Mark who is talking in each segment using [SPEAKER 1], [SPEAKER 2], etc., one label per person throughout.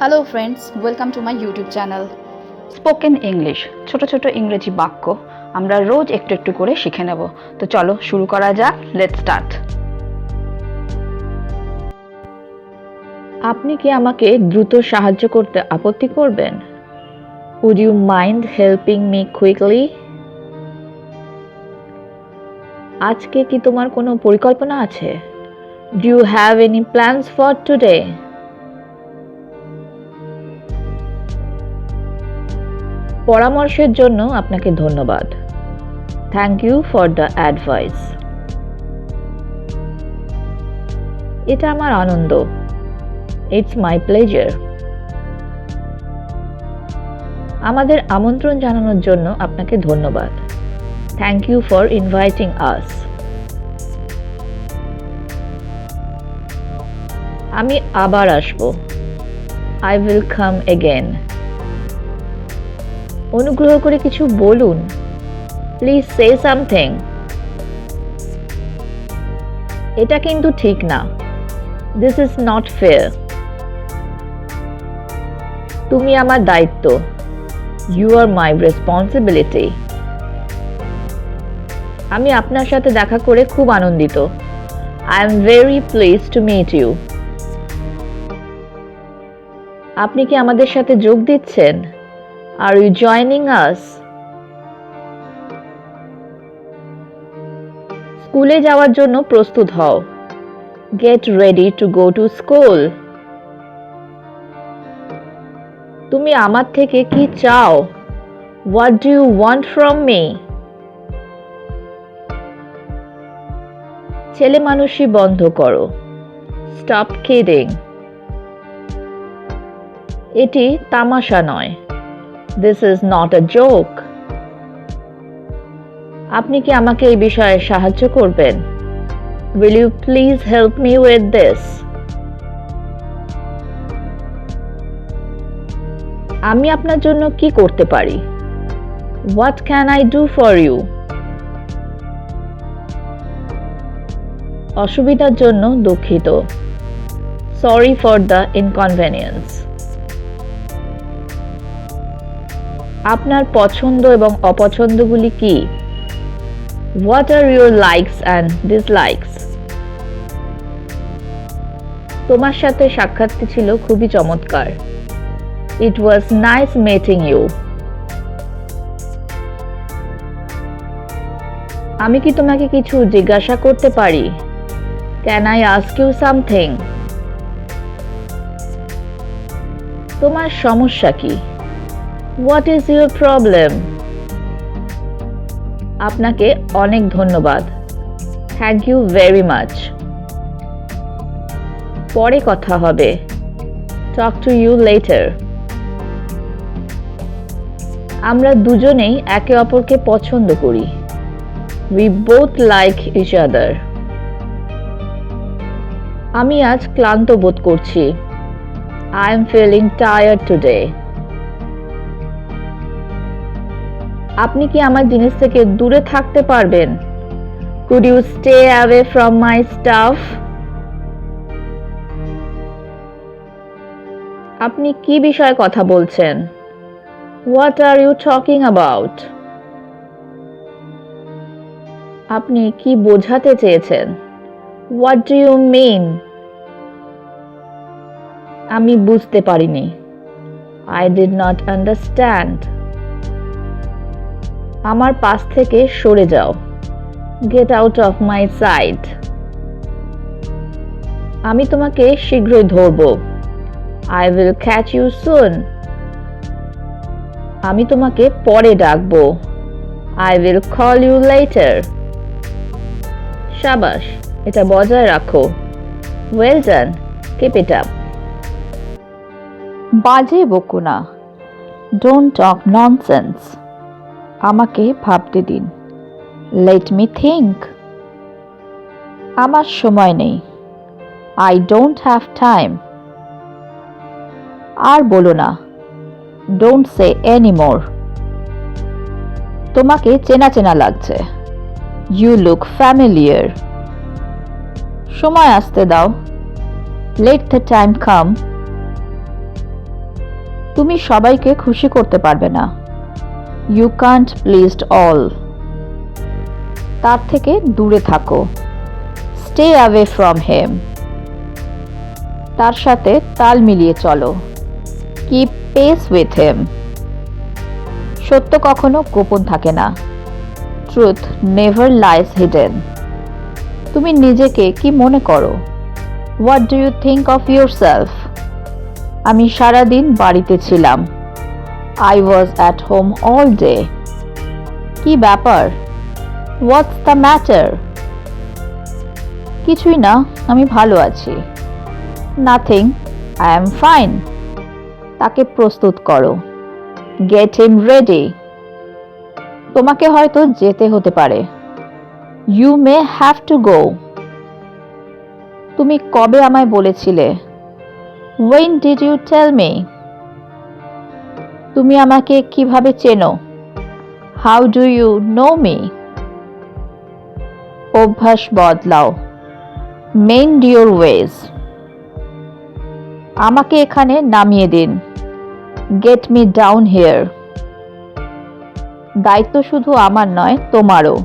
[SPEAKER 1] Hello friends welcome to my YouTube channel
[SPEAKER 2] spoken English ছোট ছোট ইংরেজি বাক্য আমরা রোজ একটু একটু করে শিখে নেব। তো চলো শুরু করা যাক। লেট স্টার্ট আপনি কি আমাকে দ্রুত সাহায্য করতে আপত্তি করবেন? Would you mind helping me quickly আজকে কি তোমার কোনো পরিকল্পনা আছে? Do you have any plans for today পরামর্শের জন্য আপনাকে ধন্যবাদ। Thank you for the advice এটা আমার আনন্দ। ইটস মাই প্লেজার আমাদের আমন্ত্রণ জানানোর জন্য আপনাকে ধন্যবাদ। Thank you for inviting us আমি আবার আসব। আই উইল কাম এগেন অনুগ্রহ করে কিছু বলুন। প্লিজ সে সামথিং এটা কিন্তু ঠিক না। দিস ইজ নট ফেয়ার তুমি আমার দায়িত্ব। ইউ আর মাই রেসপন্সিবিলিটি আমি আপনার সাথে দেখা করে খুব আনন্দিত। I am very please to meet you আপনি কি আমাদের সাথে যোগ দিচ্ছেন? আর ইউ জয়নিং আস স্কুলে যাওয়ার জন্য প্রস্তুত হও। Get ready to go to school তুমি আমার থেকে কি চাও? What do you want from me ছেলে মানুষই বন্ধ করো। স্টপ কিডিং এটি তামাশা নয়। This is not a joke আপনি কি আমাকে এই বিষয়ে সাহায্য করবেন? Will you please help me with this আমি আপনার জন্য কি করতে পারি? What can I do for you অসুবিধার জন্য দুঃখিত। সরি ফর দ্য ইনকনভেনিয়েন্স আপনার পছন্দ এবং অপছন্দগুলি কি? What are your likes and dislikes তোমার সাথে সাক্ষাৎটি ছিল খুবই চমৎকার। ইট ওয়াজ নাইস মেটিং ইউ আমি কি তোমাকে কিছু জিজ্ঞাসা করতে পারি? Can I ask you something তোমার সমস্যা কি? হোয়াট ইজ ইউর প্রবলেম আপনাকে অনেক ধন্যবাদ। থ্যাংক ইউ ভেরি মাচ পরে কথা হবে। টক টু ইউ লেটার আমরা দুজনেই একে অপরকে পছন্দ করি। We both like each other আমি আজ ক্লান্ত বোধ করছি। I am feeling tired today আপনি কি আমার জিনিস থেকে দূরে থাকতে পারবেন? Could you stay away from my stuff আপনি কি বিষয়ে কথা বলছেন? What are you talking about আপনি কি বোঝাতে চেয়েছেন? হোয়াট ডু ইউ মিন আমি বুঝতে পারিনি। আই ডিড নট আন্ডারস্ট্যান্ড আমার পাশ থেকে সরে যাও। Get out of my side আমি তোমাকে শীঘ্রই ধরব। I will catch you soon আমি তোমাকে পরে ডাকবো। I will call you later সাবাস, এটা বজায় রাখো। Well done keep it up বাজে বকো না ডোন্ট টক ননসেন্স আমাকে ভাবতে দিন। লেট মি থিঙ্ক আমার সময় নেই। আই ডোন্ট হ্যাভ টাইম আর বলো না। ডোন্ট সে এনি মোর তোমাকে চেনা চেনা লাগছে। ইউ লুক ফ্যামিলিয়ার সময় আসতে দাও। লেট দ্য টাইম কাম তুমি সবাইকে খুশি করতে পারবে না। ইউ কান্ট প্লিজড অল তার থেকে দূরে থাকো। স্টে অ্যাওয়ে ফ্রম হেম তার সাথে তাল মিলিয়ে চলো। কিপ পেস উইথ হেম সত্য কখনো গোপন থাকে না। ট্রুথ নেভার লাইস হিডেন তুমি নিজেকে কি মনে করো? What do you think of your self আমি সারাদিন বাড়িতে ছিলাম। I was at home all day কি ব্যাপার? হোয়াটস দ্য ম্যাটার কিছুই না, আমি ভালো আছি। নাথিং আই এম ফাইন তাকে প্রস্তুত করো। গেট হিম রেডি তোমাকে হয়তো যেতে হতে পারে। You may have to go তুমি কবে আমায় বলেছিলে? When did you tell me তুমি আমাকে কীভাবে চেনো? How do you know me অভ্যাস বদলাও। মেইন ইউর ওয়েজ আমাকে এখানে নামিয়ে দিন। গেট মি ডাউন হিয়ার দায়িত্ব শুধু আমার নয়, তোমারও।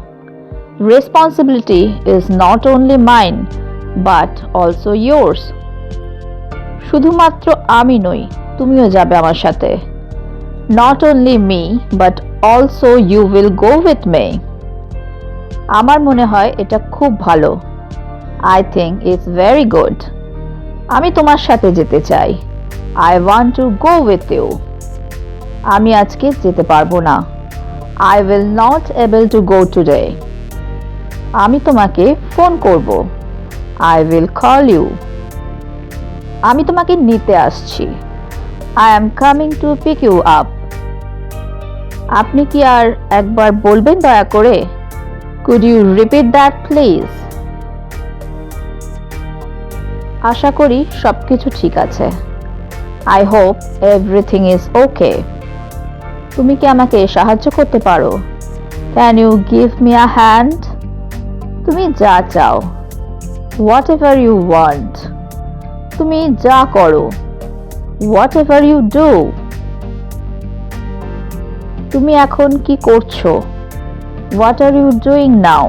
[SPEAKER 2] Responsibility is not only mine but also yours শুধুমাত্র আমি নই, তুমিও যাবে আমার সাথে। Not only me but also you will go with me আমার মনে হয় এটা খুব ভালো। I think it's very good আমি তোমার সাথে যেতে চাই। I want to go with you আমি আজকে যেতে পারব না। I will not able to go today আমি তোমাকে ফোন করব। আই উইল কল ইউ আমি তোমাকে নিতে আসছি। I am coming to pick you up আপনি কি আর একবার বলবেন দয়া করে? Could you repeat that please আশা করি সব কিছু ঠিক আছে। I hope everything is okay তুমি কি আমাকে সাহায্য করতে পারো? Can you give me a hand তুমি যা চাও। হোয়াট এভার ইউ ওয়ান্ট তুমি যা করো। হোয়াট এভার ইউ ডু তুমি এখন কি করছ? What are you doing now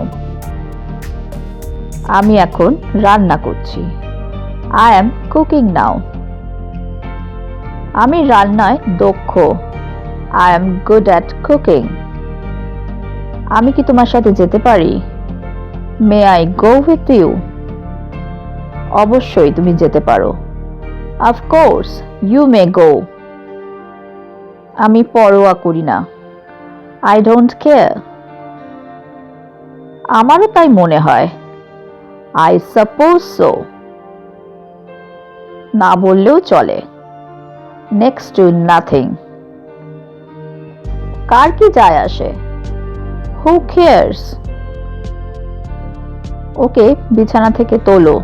[SPEAKER 2] আমি এখন রান্না করছি। আই এম কুকিং নাও আমি রান্নায় দক্ষ। I am good at cooking আমি কি তোমার সাথে যেতে পারি? May I go with you অবশ্যই তুমি যেতে পারো। অফকোর্স ইউ মে গো আমি পরোয়া করি না। আই ডোন্ট কেয়ার আমারও তাই মনে হয়। আই সাপোজ সো না বললেও চলে। নেক্সট টু নাথিং কার কি যায় আসে? হু কেয়ার্স ওকে, বিছানা থেকে তোলো।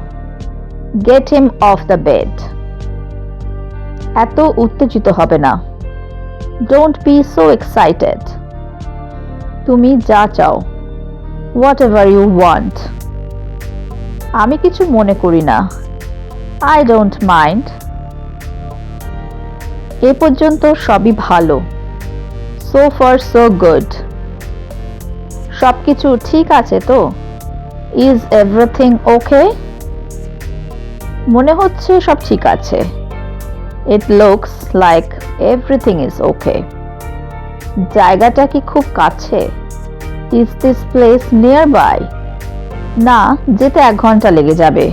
[SPEAKER 2] Get him off the bed এত উত্তেজিত হবে না। ডোন্ট বি সো এক্সাইটেড তুমি যা চাও। হোয়াট এভার ইউ ওয়ান্ট আমি কিছু মনে করি না। আই ডোন্ট মাইন্ড এ পর্যন্ত সবই ভালো। সো ফার সো গুড সব কিছু ঠিক আছে তো? ইজ এভরিথিং ওকে মনে হচ্ছে সব ঠিক আছে। It looks like everything is okay জায়গাটা কি খুব কাছে? ইজ দিস প্লেস নিয়ার না, যেতে এক ঘণ্টা লেগে যাবে।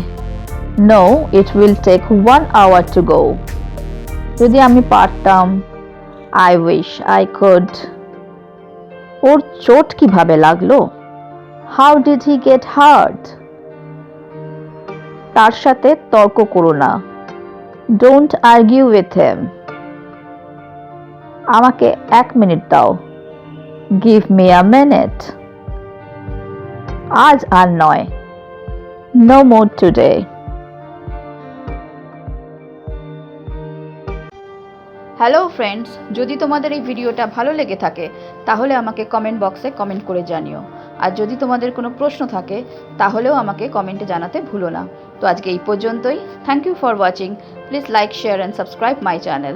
[SPEAKER 2] No it will take one hour to go যদি আমি পারতাম আই উইশ আই কুড ওর চোট কীভাবে লাগল? How did he get hurt তার সাথে তর্ক করো না। ডোন্ট আর্গিউ উইথ হেম আমাকে এক মিনিট দাও। গিভ মি আ মিনিট আজ আর নয়। No more today
[SPEAKER 1] hello friends যদি তোমাদের এই ভিডিওটা ভালো লেগে থাকে, তাহলে আমাকে কমেন্ট বক্সে কমেন্ট করে জানিও। আর যদি তোমাদের কোনো প্রশ্ন থাকে, তাহলেও আমাকে কমেন্টে জানাতে ভুলো না। তো আজকে এই পর্যন্তই। Thank you for watching please like share and subscribe my channel